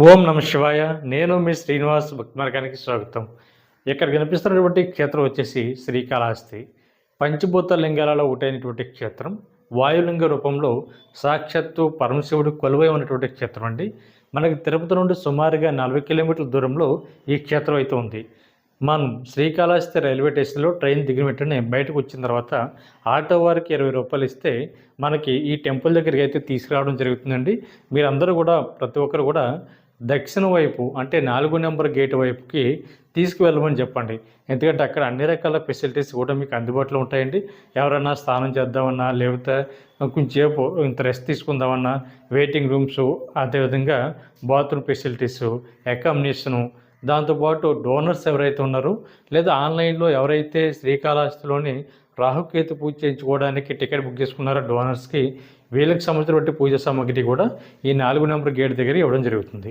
ఓం నమ శివాయ. నేను మీ శ్రీనివాస్ భక్తి మార్గానికి స్వాగతం. ఇక్కడ కనిపిస్తున్నటువంటి క్షేత్రం వచ్చేసి శ్రీకాళహస్తి. పంచభూత లింగాలలో ఒకటైనటువంటి క్షేత్రం. వాయులింగ రూపంలో సాక్షాత్తు పరమశివుడు కొలువై ఉన్నటువంటి క్షేత్రం అండి. మనకి తిరుపతి నుండి సుమారుగా నలభై కిలోమీటర్ల దూరంలో ఈ క్షేత్రం అయితే ఉంది. మనం శ్రీకాళహస్తి రైల్వే స్టేషన్లో ట్రైన్ దిగిన వెంటనే బయటకు వచ్చిన తర్వాత ఆటో వారికి ఇరవై రూపాయలు ఇస్తే మనకి ఈ టెంపుల్ దగ్గరికి అయితే తీసుకురావడం జరుగుతుందండి. మీరందరూ కూడా ప్రతి ఒక్కరు కూడా దక్షిణ వైపు అంటే నాలుగు నెంబర్ గేట్ వైపుకి తీసుకువెళ్ళమని చెప్పండి. ఎందుకంటే అక్కడ అన్ని రకాల ఫెసిలిటీస్ కూడా మీకు అందుబాటులో ఉంటాయండి. ఎవరన్నా స్నానం చేద్దామన్నా లేకపోతే కొంచెంసేపు ఇంత రెస్ట్ తీసుకుందామన్నా వెయిటింగ్ రూమ్స్ అదేవిధంగా బాత్రూమ్ ఫెసిలిటీస్ అకామిడేషను దాంతోపాటు డోనర్స్ ఎవరైతే ఉన్నారో లేదా ఆన్లైన్లో ఎవరైతే శ్రీకాళహస్తిలోని రాహుకేతు పూజ చేయించుకోవడానికి టికెట్ బుక్ చేసుకున్నారో డోనర్స్కి వీళ్ళకి సంబంధించినటువంటి పూజ సామాగ్రి కూడా ఈ నాలుగు నెంబర్ గేట్ దగ్గర ఇవ్వడం జరుగుతుంది.